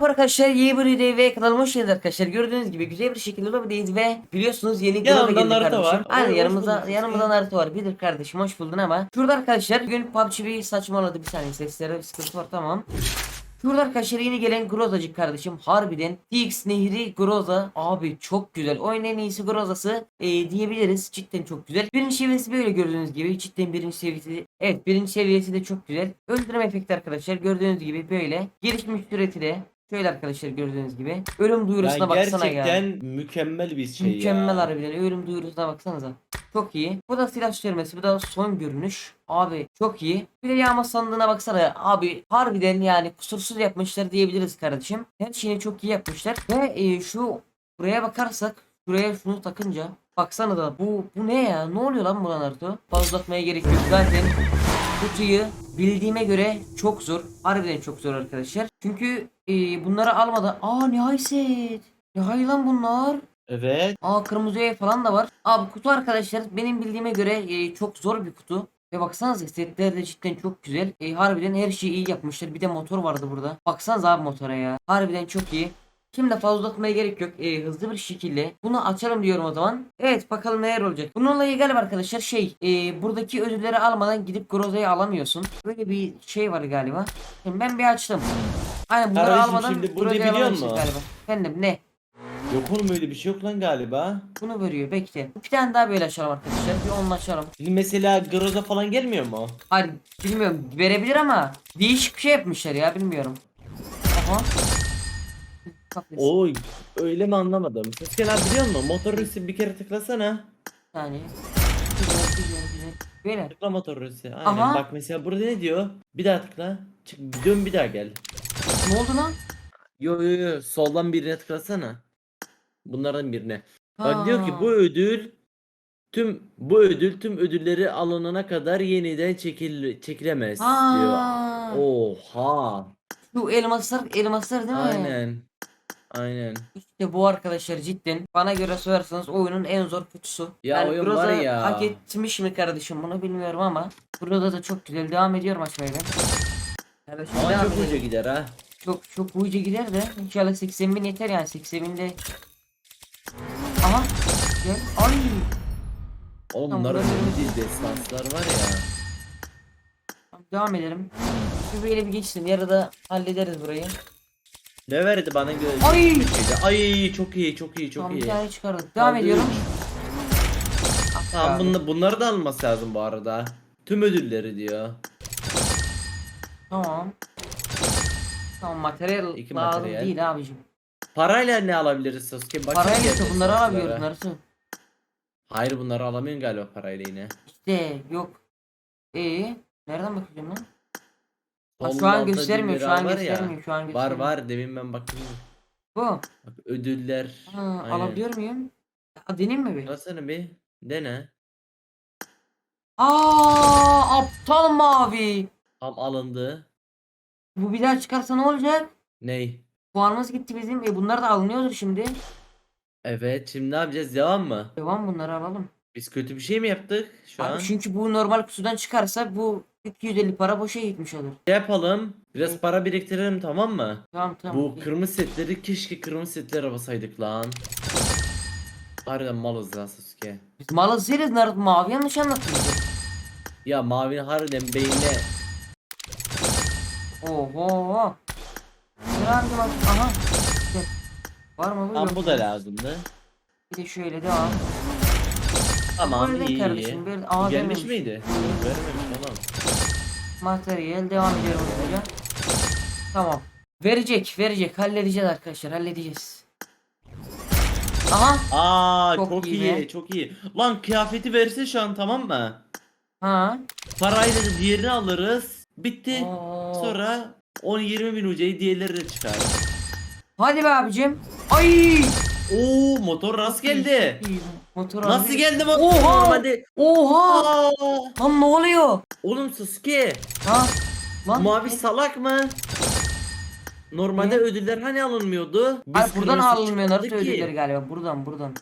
Merhaba arkadaşlar yeni bir video ve kanalıma hoş geldiniz arkadaşlar. Gördüğünüz gibi güzel bir şekilde lobideyiz ve biliyorsunuz yeni Yanımda Groza geldi Naruto kardeşim. var. Aynen Hoş yanımızda bulduk. yanımızda Naruto var. Bilir kardeşim hoş buldun ama. Şurada arkadaşlar bugün PUBG bir saçmaladı bir saniye seslere bir sıkıntı var tamam. Şurada arkadaşlar yeni gelen Groza'cık kardeşim harbiden TX Nehri Groza abi çok güzel oyunun en iyisi Groza'sı e, diyebiliriz cidden çok güzel birinci seviyesi böyle gördüğünüz gibi cidden birinci seviyesi evet birinci seviyesi de çok güzel öldürme efekti arkadaşlar gördüğünüz gibi böyle gelişmiş süreti de şöyle arkadaşlar gördüğünüz gibi ölüm duyurusuna Yani baksana ya gerçekten mükemmel bir şey Mükemmel ya. harbiden ölüm duyurusuna baksanıza. Çok iyi. Bu da silah sürmesi. Bu da son görünüş. Abi çok iyi. Bir de yağma sandığına baksana. Abi harbiden yani kusursuz yapmışlar diyebiliriz kardeşim. Her şeyini çok iyi yapmışlar. Ve e, şu buraya bakarsak şuraya şunu takınca baksana da bu bu ne ya? Ne oluyor lan buna Naruto? Fazla uzatmaya gerek yok. Zaten kutuyu bildiğime göre çok zor. Harbiden çok zor arkadaşlar. Çünkü e, bunları almadan aa nihai set. Nihai lan bunlar. Evet. Aa kırmızı öğe falan da var. Abi kutu arkadaşlar benim bildiğime göre e, çok zor bir kutu. Ve baksanıza setler de cidden çok güzel. E, harbiden her şeyi iyi yapmışlar. Bir de motor vardı burada. Baksanıza abi motora ya. Harbiden çok iyi. Şimdi fazla uzatmaya gerek yok. E, hızlı bir şekilde bunu açalım diyorum o zaman. Evet bakalım neler olacak. Bununla ilgili arkadaşlar şey e, buradaki ödülleri almadan gidip Groza'yı alamıyorsun. Böyle bir şey var galiba. Şimdi ben bir açtım. Aynen bunları Kardeşim, almadan şimdi bunu Groza'yı biliyor musun? galiba. Efendim ne? Yok oğlum öyle bir şey yok lan galiba. Bunu veriyor bekle. Bir tane daha böyle açalım arkadaşlar. Bir onunla açalım. Şimdi mesela Groza falan gelmiyor mu? Hayır bilmiyorum verebilir ama değişik bir şey yapmışlar ya bilmiyorum. Aha. Oy öyle mi anlamadım. Abi biliyor musun? Motor üstü bir kere tıklasana. Saniye. Güzel güzel güzel. Böyle. Tıkla motor üstü. Aynen Aha. bak mesela burada ne diyor? Bir daha tıkla. Çık dön bir daha gel. Ne oldu lan? Yo yo yo soldan birine tıklasana. Bunlardan birine. Bak diyor ki bu ödül tüm bu ödül tüm ödülleri alınana kadar yeniden çekil çekilemez diyor. Ha. Oha. Şu elmaslar elmaslar değil mi? Aynen. Aynen. İşte bu arkadaşlar cidden bana göre sorarsanız oyunun en zor kutusu. Ya oyun Groza var ya. hak etmiş mi kardeşim bunu bilmiyorum ama burada da çok güzel devam ediyorum açmaya ben. Kardeşim Ama devam çok edelim. uca gider ha. Çok çok uyucu gider de inşallah 80 bin yeter yani 80 binde. Aha gel ay Oğlum bunların ödül destanslar var ya. Devam edelim. Şu böyle bir geçsin yarıda hallederiz burayı. Ne verdi bana göre? Ay! Ay çok iyi çok iyi çok tamam iyi. tane çıkardık. Devam Kaldı ediyorum. Tamam abi. bunla, bunları da alması lazım bu arada. Tüm ödülleri diyor. Tamam. Tamam materyal İki lazım materyal. değil abicim. Parayla ne alabiliriz Sasuke? Bak Parayla işte bunları alabiliyoruz Naruto. Hayır bunları alamıyorsun galiba parayla yine. İşte yok. Ee, nereden bakacağım lan? Sol şu an göstermiyor, şu an göstermiyor, şu an Var göstermiyor. var demin ben baktım. Bu. Bak ödüller. Ha, Aynen. alabiliyor muyum? Ya, deneyim mi bir? Baksana bir. Dene. Aa, aptal mavi. Tam alındı. Bu bir daha çıkarsa ne olacak? Ney? Puanımız gitti bizim. E bunlar da alınıyordur şimdi. Evet şimdi ne yapacağız devam mı? Devam bunları alalım. Biz kötü bir şey mi yaptık şu Abi an? çünkü bu normal kutudan çıkarsa bu 250 para boşa gitmiş olur. Şey yapalım. Biraz para biriktirelim tamam mı? Tamam tamam. Bu kırmızı setleri keşke kırmızı setlere basaydık lan. Harbiden malız lan Sasuke. Biz malız değiliz Naruto mavi yanlış anlattın bize. Ya mavinin harbiden beynine Oho. Hangi bak. Aha. Var mı bu? Yok. bu da lazımdı. Bir de şöyle devam. Tamam iyi kardeşim, böyle- Aa, Gelmiş miydi? Vermemiş tamam. Materyal devam ediyorum hızlıca. Tamam. Verecek, verecek. Halledeceğiz arkadaşlar, halledeceğiz. Aha. Aa Çok çok, iyi iyi, be. çok iyi. Lan kıyafeti verse şu an tamam mı? Ha. Parayla da diğerini alırız. Bitti. Oo. Sonra 10-20 bin ucayı diğerleri de çıkar. Hadi be abicim. Ay. Oo motor rast geldi. Motor Nasıl geldi motor? Oha! Normalde. Oha. Aa! Lan ne oluyor? Oğlum Sasuke. Ha. Lan. Mavi salak mı? Normalde Ne? ödüller hani alınmıyordu? Biz Hayır buradan kırmızı alınmıyor Naruto çıkmadı ki. ödülleri galiba. Buradan buradan.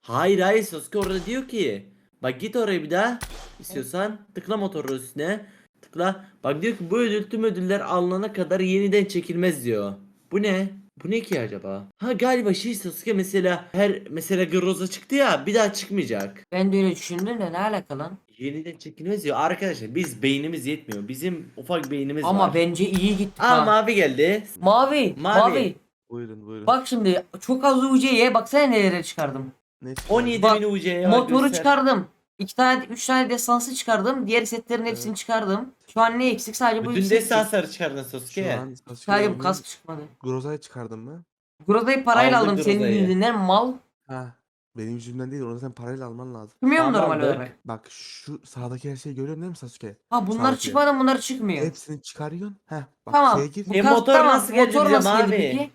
Hayır hayır Sasuke orada diyor ki. Bak git oraya bir daha. istiyorsan tıkla motoru üstüne. Tıkla. Bak diyor ki bu ödül tüm ödüller alınana kadar yeniden çekilmez diyor. Bu ne? Bu ne ki acaba? Ha galiba şey Sasuke mesela her mesela Groza çıktı ya bir daha çıkmayacak. Ben de öyle düşündüm de ne alaka lan? Yeniden çekilmez ya arkadaşlar biz beynimiz yetmiyor. Bizim ufak beynimiz Ama var. bence iyi gitti. Aa ha. mavi geldi. Mavi, Mavi. mavi. Buyurun buyurun. Bak şimdi çok az UC'ye baksana nelere çıkardım. ne çıktı? 17 Bak, bin UC'ye Motoru çıkardım. İki tane, üç tane desansı çıkardım. Diğer setlerin hepsini çıkardım. Şu an ne eksik? Sadece bu Bütün ikisi eksik. desansları çıkardın Şu Sasuke. an Sasuke Sadece bu kask çıkmadı. Groza'yı çıkardın mı? Buradayı parayla Aldık aldım senin Groza'yı. yüzünden mal. Ha. Benim yüzümden değil onu sen parayla alman lazım. Bilmiyor mu Tamam, normal olarak? Bak şu sağdaki her şeyi görüyorsun değil mi Sasuke? Ha bunlar Sağdaki. çıkmadı bunlar çıkmıyor. Hepsini çıkarıyorsun. Heh bak Tamam. şeye gir. Bu E, kask motor tamam. nasıl geldi Motor bize nasıl geldi mavi? peki?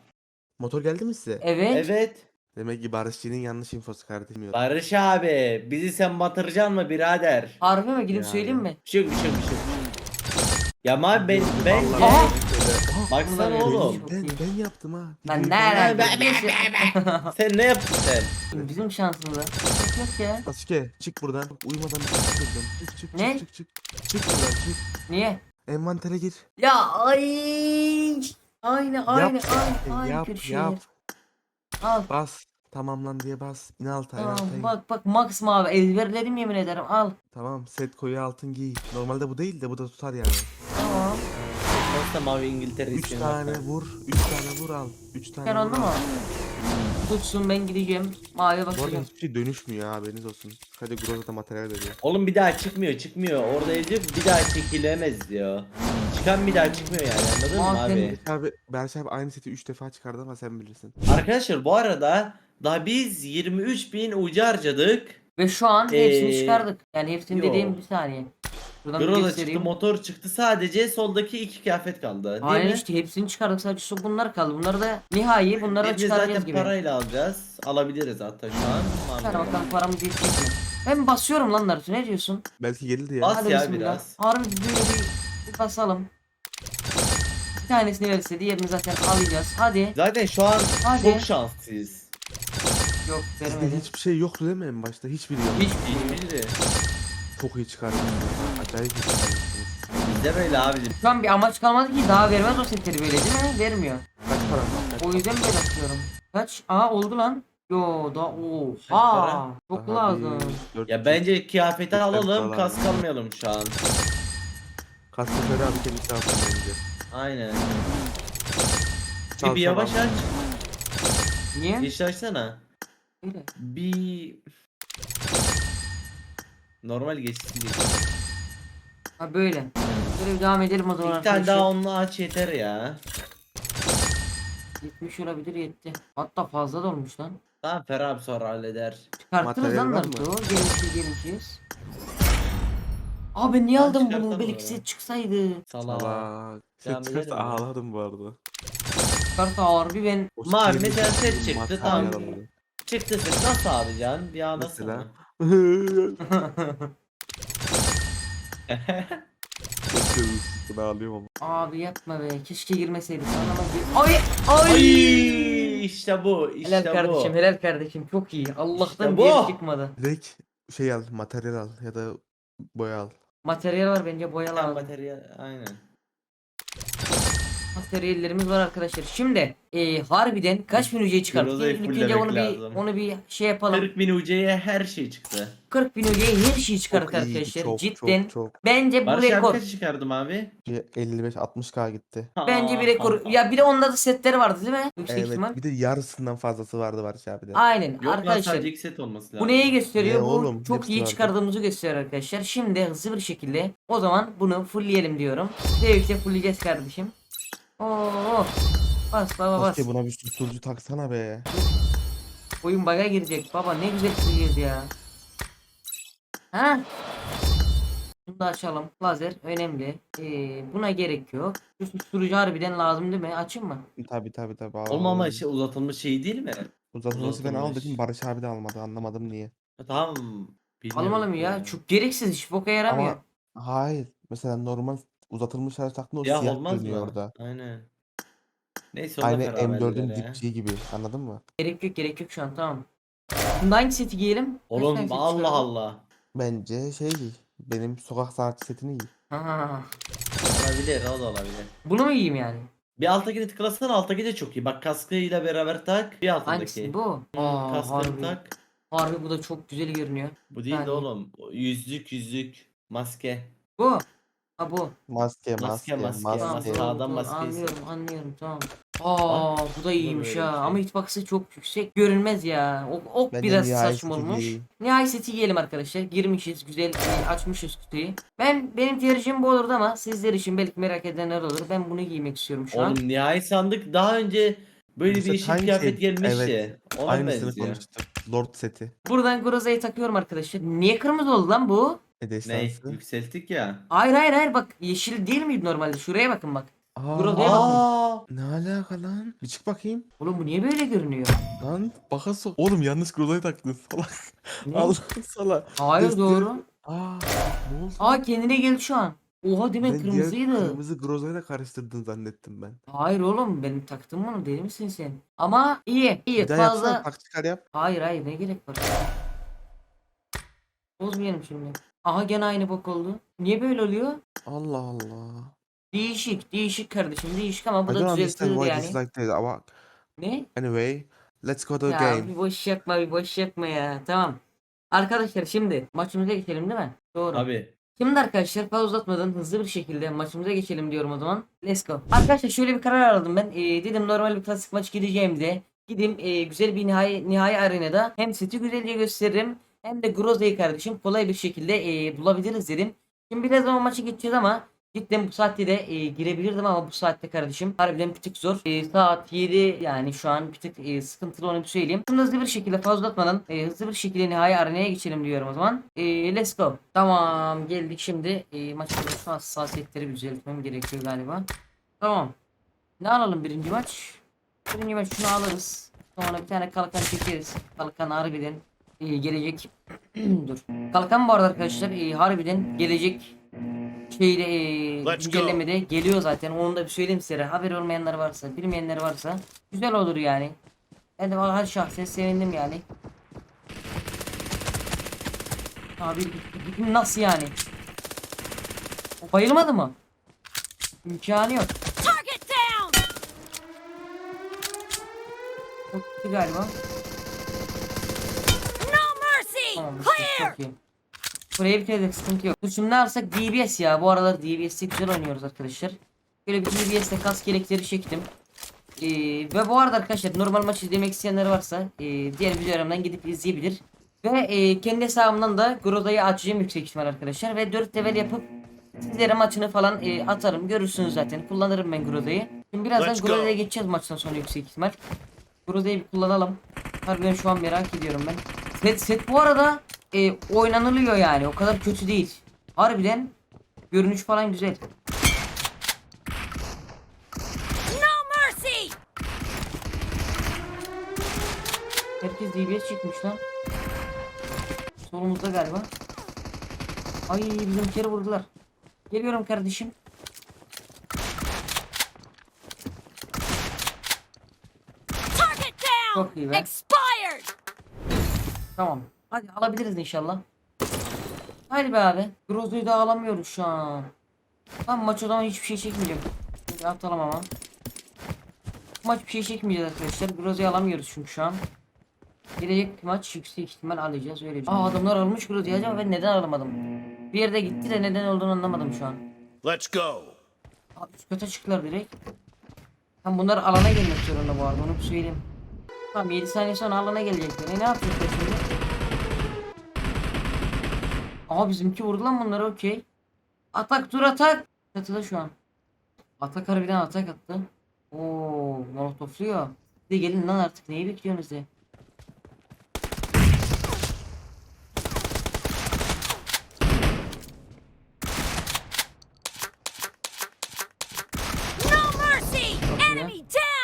Motor geldi mi size? Evet. Evet. Demek ki Barışçı'nın yanlış infosu kardeşim. Barış abi bizi sen batıracaksın mı birader? Harbi mi? Gidip söyleyeyim mi? Bir şey yok bir şey yok bir şey yok. Ya mavi ben ben! Aha! baksana oğlum. Ben, ben yaptım ha. Videoyu nereden ben-? Sen ne yaptın sen? Bizim şansımıza. Yok ya. Sasuke çık buradan. Uyumadan bir çık buradan. Çık çık Ne? çık çık çık. Çık buradan çık. Niye? Envantere gir. Ya ay. Aynı aynı yap. aynı aynı yap köşeye. yap. Al. Bas. Tamamlan diye bas. İn alta. in Tamam alta in. bak bak Max mavi ezberledim yemin ederim al. Tamam set koyu altın giy. Normalde bu değil de bu da tutar yani. Tamam. Nasıl mavi İngiltere 3 istiyorsun tane zaten. vur. 3 tane vur al. 3 tane Sen vur oldu al. mu? Tutsun ben gideceğim. Maviye Bu arada bakacağım. hiçbir şey dönüşmüyor ha haberiniz olsun. Sadece Groza'da materyal veriyor. Oğlum bir daha çıkmıyor çıkmıyor. Orada yazıyor bir daha çekilemez diyor. Çıkan bir daha çıkmıyor yani anladın mı abi? Abi Berş abi aynı seti 3 defa çıkardı ama sen bilirsin. Arkadaşlar bu arada daha biz 23 bin ucu harcadık. Ve şu an hepsini Ee, çıkardık. Yani hepsini yo. dediğim bir saniye. Buradan bir Groza göstereyim. çıktı motor çıktı sadece soldaki iki kıyafet kaldı. Değil Aynen mi? işte hepsini çıkardık sadece şu bunlar kaldı. Bunları da nihai bunları da Biz de çıkaracağız zaten gibi. parayla alacağız. Alabiliriz hatta şu an. Hadi Mavi. bakalım paramız yetecek mi? Ben basıyorum lan Naruto ne diyorsun? Belki gelirdi ya. Bas Hadi ya bismillah. biraz. Harbi böyle bir, bir basalım. Bir tanesini verirse diğerini zaten alacağız. Hadi. Zaten şu an Hadi. çok şanslıyız. Yok Sizde vermedi. hiçbir şey yoktu değil mi en başta? Hiçbiri yok. Hiç Hiçbiri. Çok iyi çıkardınız. Acayip iyi çıkardınız. Bizde böyle abicim. Şu an bir amaç kalmadı ki daha vermez o setleri böyle değil mi? Vermiyor. Kaç para var? O yüzden böyle atıyorum. Kaç? Aa oldu lan. Yo da o. Kaç para? Aa çok lazım. Ya bence kıyafeti alalım, kask almayalım şu an. Sefer abi kendisi alsın bence. Aynen. Çal, Bir, bir yavaş aç. Niye? Yeşil açsana. Öyle. Bir... Normal geçsin geçsin. Ha böyle. Böyle bir devam edelim o zaman Bir tane arkadaşlar. daha onunla aç yeter ya. 70 olabilir yetti. Hatta fazla da olmuş lan. Tamam Ferah abi sonra halleder. Çıkartırız Materyal lan var mı? Naruto. Gelmişiz. Abi niye Ben aldım bunu? çıkartamam Belki ya. çıksaydı. Salak. Allah. Devam Sen çıkarsa edelim mi? ağladım bu arada. Çıkarsa harbi ben. O Mavi sikerin mesela set çıktı, materyal tamam. Çıktı ses nasıl alacaksın? Bir anlatsana. Mesela. Bunu ağlıyorum ama. Abi yapma be. Keşke girmeseydik. Anlama Ay! Ay! Ay işte bu işte helal kardeşim, bu. helal kardeşim. Çok iyi. Allah'tan İşte bir yer bu. çıkmadı. Direkt şey al, materyal al ya da boya al. Materyal var bence boya Tamam, materyal aynen. Materyallerimiz var arkadaşlar. Şimdi e, harbiden kaç bin UC'yi çıkarttık? Groza'yı İlk önce onu bir, lazım. onu bir şey yapalım. 40 bin UC'ye her şey çıktı. 40 bin UC'yi her şeyi çıkardık Çok iyi, arkadaşlar. çok, Cidden. Çok çok. Bence bu Barış abi rekor. kaç çıkardım abi? Bir 55-60k gitti. Bence bir rekor. Ya bir de onda da setleri vardı değil mi? Yüksek ihtimal. Evet bir de yarısından fazlası vardı Barış abi de. Aynen Yok arkadaşlar. sadece ilk set olması lazım. Bu neyi gösteriyor? Ne bu oğlum, çok hepsi iyi vardı. çıkardığımızı gösteriyor arkadaşlar. Şimdi hızlı bir şekilde o zaman bunu fullleyelim diyorum. Zevkle fullleyeceğiz kardeşim. Oo. Bas baba bas. Keşke buna bir susturucu taksana be. Oyun baga girecek. Baba ne güzel fulleyeceğiz ya. Ha? Bunu da açalım. Lazer önemli. Ee, buna gerek yok. Şu susturucu harbiden lazım değil mi? Açayım mı? Tabi tabi tabi. Oğlum ama şey uzatılmış şey değil mi? Uzatılması ben al uzatılmış. dedim Barış abi de almadı anlamadım niye. Tamam. bilmiyorum Almalım ya. Çok gereksiz hiç boka yaramıyor. Ama hayır. Mesela normal uzatılmış her taktığında o Ya siyah olmaz dönüyor mı? orada. Aynen. Neyse onu da Aynı Ferah M4'ün halleder ya. dipçiği gibi anladın mı? Gerek yok gerek yok şu an tamam. Bunda hangi seti giyelim? Kaç tane Oğlum set Allah çıkaralım? Allah. Bence şey giy. Benim sokak sanatçı setini giy. Ha. Olabilir o da olabilir. Bunu mu giyeyim yani? Bir alttakini tıklasana alttaki de çok iyi. Bak kaskıyla beraber tak. Bir altındaki. Hangisi bu? Hı, Aa, kaskını harbi. tak. Harbi bu da çok güzel görünüyor. Bu değil Yani. de oğlum. O Yüzlük yüzlük. Maske. Bu. Ha bu. Maske, Maske, maske, maske, maske. Sağdan tamam. maske Anlıyorum anlıyorum tamam. Aa bu da iyiymiş ha şey. ama hitbox'ı çok yüksek görünmez ya. Ok, ok biraz saçma olmuş. Nihai seti giyelim arkadaşlar. Girmişiz güzel e, açmışız kutuyu. Ben benim tercihim bu olurdu ama sizler için belki merak edenler olur. Ben bunu giymek istiyorum şu an. Oğlum nihai sandık daha önce böyle Bu bir yeşil kıyafet gelmişti. Evet, Ona Aynısını benziyor. konuştuk. Lord seti. Buradan Groza'yı takıyorum arkadaşlar. Niye kırmızı oldu lan bu? Ne Ne? destansı? Yükselttik ya. Hayır hayır hayır bak yeşil değil miydi normalde? Şuraya bakın bak. Aa, bakın. Aa! Ne alaka lan? Bir çık bakayım. Oğlum bu niye böyle görünüyor? Lan baka sok. Oğlum yanlış Groza'yı taktın salak. Ne? Allah salak. Hayır Göster- doğru. Aa, ne oldu? Aa kendine geldi şu an. Oha demek Ben diğer kırmızıydı. Kırmızı Groza'yla karıştırdın zannettim ben. Hayır oğlum benim taktım bunu deli misin sen? Ama iyi iyi Bir daha fazla. yapsana taktikal yap. Hayır hayır ne gerek var? Bozmayalım şimdi. Aha gene aynı bok oldu. Niye böyle oluyor? Allah Allah. Değişik değişik kardeşim değişik ama bu I da understand düzeltilir why yani. like this. Ama Ne? anyway, let's go to the Ya game. bir boş yapma bir boş yapma ya. Tamam. Arkadaşlar şimdi maçımıza geçelim değil mi? Doğru. Abi. Şimdi arkadaşlar fazla uzatmadan hızlı bir şekilde maçımıza geçelim diyorum o zaman. Let's go. Arkadaşlar şöyle bir karar aldım ben. Ee, dedim normal bir klasik maç gideceğim de. Gideyim e, güzel bir nihai, nihai arenada hem seti güzelce gösteririm hem de Groza'yı kardeşim kolay bir şekilde e, bulabiliriz dedim. Şimdi biraz ama maçı geçeceğiz ama cidden bu saatte de e, girebilirdim ama bu saatte kardeşim harbiden bir tık zor. E, saat 7 yani şu an bir tık e, sıkıntılı onu bir söyleyeyim. Şimdi hızlı bir şekilde fazla uzatmadan e, hızlı bir şekilde nihai arenaya geçelim diyorum o zaman. E, let's go. Tamam geldik şimdi. E, maçın şu hassasiyetleri düzeltmem gerekiyor galiba. Tamam. Ne alalım birinci maç? Birinci maç şunu alırız. Sonra bir tane kalkan çekeriz. Kalkan harbiden e, gelecek. Dur. Kalkan bu arada arkadaşlar e, harbiden gelecek şeyde e, go. güncellemede geliyor zaten. Onu da bir söyleyeyim size. Haberi olmayanlar varsa, bilmeyenler varsa güzel olur yani. Ben de valla şahsen sevindim yani. Abi nasıl yani? O bayılmadı mı? İmkanı yok. Target down! Galiba. İyi. Buraya de sıkıntı yok. Şimdi ne alsak DBS ya. Bu aralar DBS'te güzel oynuyoruz arkadaşlar. Böyle bir DBS'te kas gerekleri çektim. Ee, ve bu arada arkadaşlar normal maç izlemek isteyenler varsa e, diğer videolarımdan gidip izleyebilir. Ve e, kendi hesabımdan da Groza'yı açacağım yüksek ihtimal arkadaşlar. Ve 4 level yapıp sizlere maçını falan e, atarım. Görürsünüz zaten. Kullanırım ben Groza'yı. Şimdi birazdan. Groza'ya geçeceğiz maçtan sonra yüksek ihtimal. Groza'yı bir kullanalım. Harbiden şu an merak ediyorum ben. Set, set bu arada e, oynanılıyor yani. O kadar kötü değil. Harbiden görünüş falan güzel. No mercy! Herkes DBS çıkmış lan. Solumuzda galiba. Ay bizimkileri vurdular. Geliyorum kardeşim. Çok iyi be. Tamam. Hadi alabiliriz inşallah. Hadi be abi. Grozo'yu da alamıyoruz şu an. Tamam maç o zaman hiçbir şey çekmeyeceğim. Şimdi atalım ama. Maç bir şey çekmeyeceğiz arkadaşlar. Grozo'yu alamıyoruz çünkü şu an. Gelecek maç yüksek ihtimal alacağız öyle. Aa adamlar almış Grozo'yu acaba ben neden alamadım? Bir yerde gitti de neden olduğunu anlamadım şu an. Let's go. Aa, üst kata çıktılar direkt. Tam bunlar alana gelmek zorunda bu arada onu söyleyeyim. Tamam 7 saniye sonra alana gelecekler. E ne yapacaklar şimdi? Aa bizimki vurdu lan bunları okey. Atak dur atak. Çatıda şu an. Atak harbiden atak attı. Oo molotofluyor. De gelin lan artık neyi bekliyorsunuz down!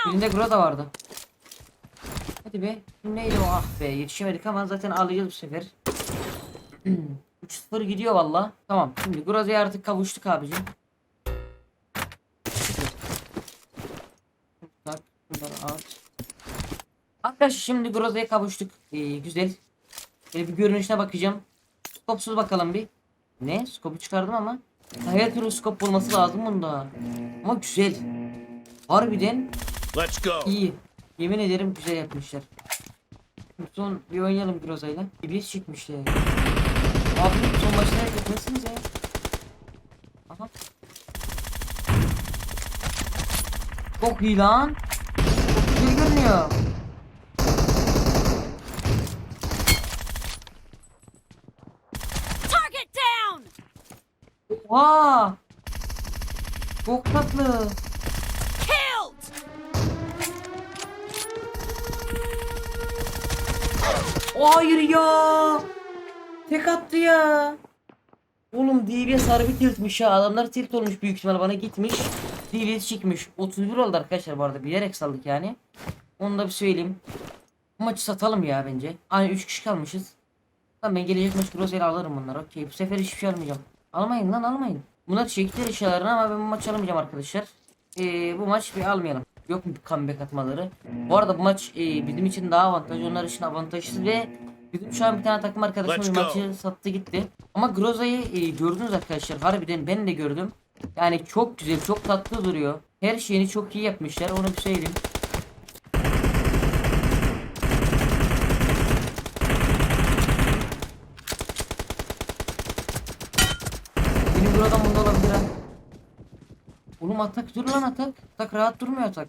Birinde Groda vardı. Hadi be. Neydi o ah be yetişemedik ama zaten alacağız bu sefer. 3-0 gidiyor valla. Tamam şimdi Groza'ya artık kavuştuk abicim. Tak, bunları at. Arkadaşlar şimdi Groza'ya kavuştuk. Ee, güzel. Böyle bir görünüşüne bakacağım. Skopsuz bakalım bir. Ne? Skopu çıkardım ama. Her türlü skop bulması lazım bunda. Ama güzel. Harbiden Let's go. iyi. Yemin ederim güzel yapmışlar. Son bir oynayalım Groza'yla. İblis çıkmışlar. Abi son maçlara gitmesiniz ya. Aha. Çok iyi lan. Çok güzel görünüyor. Target down! Oha. Çok tatlı. Killed! Hayır ya. Tek attı ya. Oğlum DBS harbi tiltmiş ya. Adamlar tilt olmuş büyük ihtimal bana gitmiş. DBS çıkmış. 31 oldu arkadaşlar bu arada. Bilerek saldık yani. Onu da bir söyleyeyim. Bu maçı satalım ya bence. Hani 3 kişi kalmışız. Tamam ben gelecek maç Groze'yle alırım bunları. Okey bu sefer hiçbir şey almayacağım. Almayın lan almayın. Bunlar çektiler eşyalarını ama ben bu maçı almayacağım arkadaşlar. Ee, bu maç bir almayalım. Yok mu comeback atmaları? Bu arada bu maç e, bizim için daha avantajlı, onlar için avantajsız ve bizim şu an bir tane takım arkadaşım maçı sattı gitti. Ama Groza'yı e, gördünüz arkadaşlar. Harbiden ben de gördüm. Yani çok güzel, çok tatlı duruyor. Her şeyini çok iyi yapmışlar. Onu bir söyleyeyim. Benim buradan bunda olabilir ha. Oğlum atak dur lan atak. Atak rahat durmuyor atak.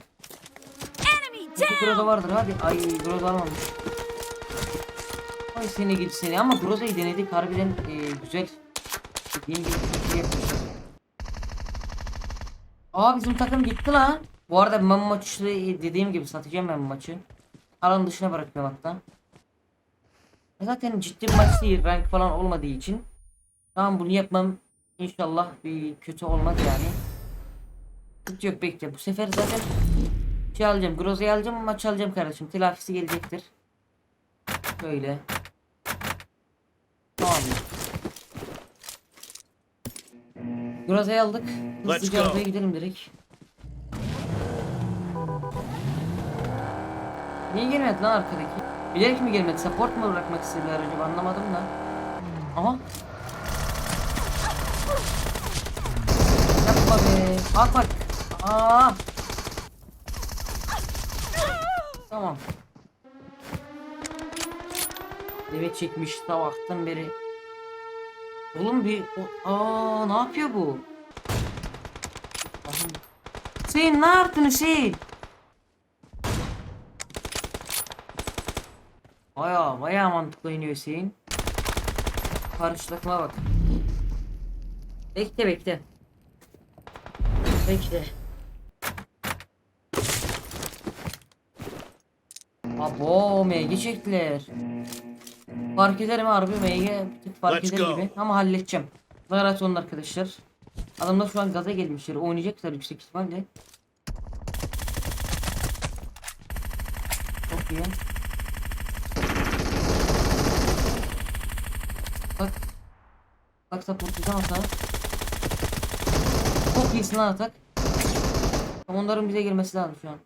Groza vardır hadi. Ay Groza almamış. Ay seni git seni ama Groza'yı denedik harbiden e, güzel. Dediğim gibi çok yapmışlar. Aa bizim takım gitti lan. Bu arada ben maçı dediğim gibi satacağım ben maçı. Alan dışına bırakıyorum hatta. E Zaten ciddi bir maç değil rank falan olmadığı için. Tamam bunu yapmam inşallah bir kötü olmaz yani. Hiç yok bekle bu sefer zaten şey alacağım. Groza'yı alacağım maç alacağım kardeşim. Telafisi gelecektir. Böyle. Tamam. Groza'yı aldık. Let's Hızlıca go. arabaya gidelim direkt. Niye gelmedi lan arkadaki? Bilerek mi gelmedi? Support mu bırakmak istediler acaba anlamadım da. Aha. Yapma be. At bak. Aa. Tamam. Evet çekmiş sabahtan beri. Oğlum bir aa ne yapıyor bu? Hüseyin ne yaptın Hüseyin? Baya baya mantıklı oynuyor Hüseyin. Karşılaşma bak. Bekle bekle. Bekle. Abo MG çektiler. Fark eder mi harbi MG bir tık fark Let's eder go. gibi ama halledeceğim. Rahat olun arkadaşlar. Adamlar şu an gaza gelmişler. Oynayacaklar yüksek ihtimalle. Çok iyi. Bak. Bak supportlayacağım hata. Çok iyisin lan atak. Onların bize girmesi lazım şu an.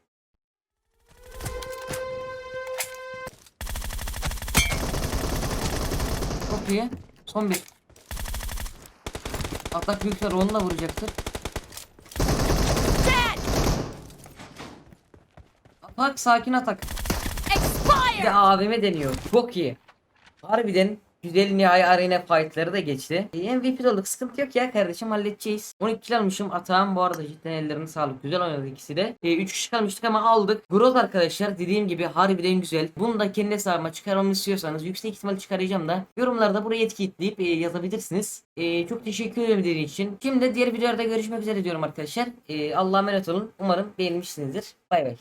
İyi. Son bir. Atak büyükler onunla vuracaktır. Atak sakin atak. Expired! AVM deniyor. Çok iyi. Harbiden güzel nihai arena fightları da geçti. E, MVP olduk sıkıntı yok ya kardeşim halledeceğiz. 12 kill almışım atağım bu arada cidden ellerine sağlık. Güzel oynadı ikisi de. 3 kişi kalmıştık ama aldık. Growth arkadaşlar dediğim gibi harbiden güzel. Bunu da kendi hesabıma çıkarmamı istiyorsanız yüksek ihtimal çıkaracağım da yorumlarda buraya etiketleyip e, yazabilirsiniz. E, çok teşekkür ederim dediğiniz için. Şimdi diğer videolarda görüşmek üzere diyorum arkadaşlar. E, Allah'a emanet olun. Umarım beğenmişsinizdir. Bay bay.